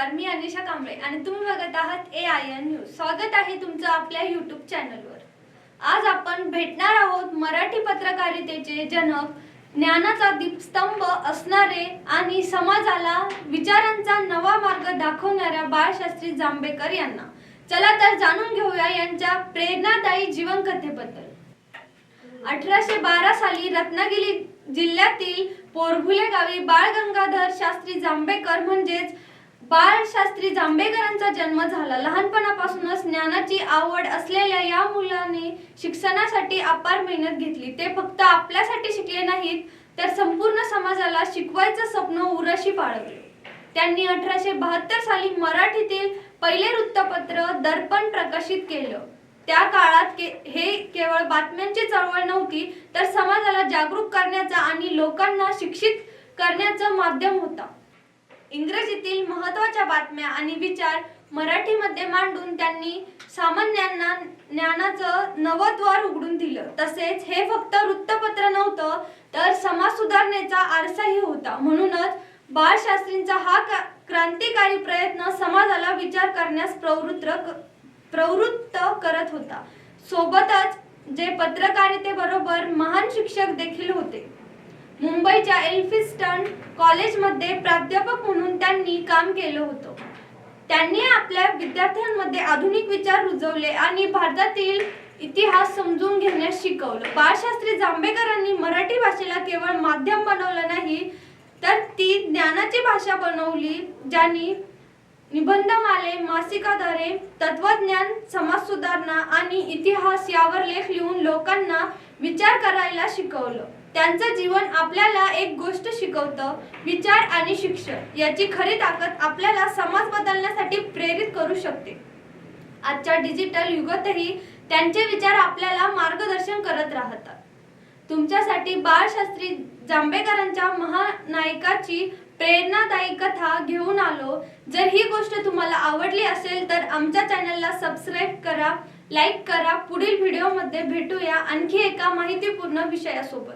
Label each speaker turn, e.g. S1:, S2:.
S1: नमस्कार मी अनिशा कांबळे आणि तुम्ही बघत आहात ए आय एन न्यूज स्वागत आहे तुमचं आपल्या युट्यूब चॅनलवर आज आपण भेटणार आहोत मराठी पत्रकारितेचे जनक ज्ञानाचा दीपस्तंभ असणारे आणि समाजाला विचारांचा नवा मार्ग दाखवणाऱ्या बाळशास्त्री जांभेकर यांना. चला तर जाणून घेऊया यांच्या प्रेरणादायी जीवनकथेबद्दल. अठराशे बारा साली रत्नागिरी जिल्ह्यातील पोरभुले गावी बाळ गंगाधर शास्त्री जांभेकर म्हणजेच बाळशास्त्री जांभेकरांचा जन्म झाला. लहानपणापासूनच ज्ञानाची आवड असलेल्या या मुलाने शिक्षणासाठी अपार मेहनत घेतली. ते फक्त आपल्यासाठी शिकले नाहीत तर संपूर्ण समाजाला शिकवायचं स्वप्न उरशी बाळगले त्यांनी अठराशे बहात्तर साली मराठीतील पहिले वृत्तपत्र दर्पण प्रकाशित केलं. त्या काळात के हे केवळ बातम्यांची चळवळ नव्हती तर समाजाला जागरूक करण्याचा आणि लोकांना शिक्षित करण्याचं माध्यम होता. इंग्रजीतील महत्त्वाच्या बातम्या आणि विचार मराठीमध्ये मांडून त्यांनी सामान्यांना ज्ञानाचं नवं द्वार उघडून दिलं. तसेच हे फक्त वृत्तपत्र नव्हतं तर समाज सुधारणेचा आरसाही होता. म्हणूनच बाळशास्त्रींचा हा क्रांतिकारी प्रयत्न समाजाला विचार करण्यास प्रवृत्त प्रवृत्त करत होता. सोबतच जे पत्रकारितेबरोबर महान शिक्षक देखील होते. मुंबईच्या एल्फिस्टन कॉलेजमध्ये प्राध्यापक म्हणून त्यांनी काम केलं होतं. त्यांनी आपल्या विद्यार्थ्यांमध्ये आधुनिक विचार रुजवले आणि भारतातील इतिहास समजून घेण्यास शिकवलं. बाळशास्त्री जांभेकरांनी मराठी भाषेला केवळ माध्यम बनवलं नाही तर ती ज्ञानाची भाषा बनवली ज्यांनी निबंधमाले मासिकाद्वारे तत्वज्ञान समाज सुधारणा आणि इतिहास यावर लेख लिहून लोकांना विचार करायला शिकवलं. त्यांचं जीवन आपल्याला एक गोष्ट शिकवतं विचार आणि शिक्षण. याची खरी ताकद आपल्याला समाज बदलण्यासाठी प्रेरित करू शकते. आजच्या डिजिटल युगातही त्यांचे विचार आपल्याला मार्गदर्शन करत राहतात. तुमच्यासाठी बाळशास्त्री जांभेकरांच्या महानायकाची प्रेरणादायी कथा घेऊन आलो. जर ही गोष्ट तुम्हाला आवडली असेल तर आमच्या चॅनलला सबस्क्राईब करा लाईक करा. पुढील व्हिडिओमध्ये भेटूया आणखी एका माहितीपूर्ण विषयासोबत.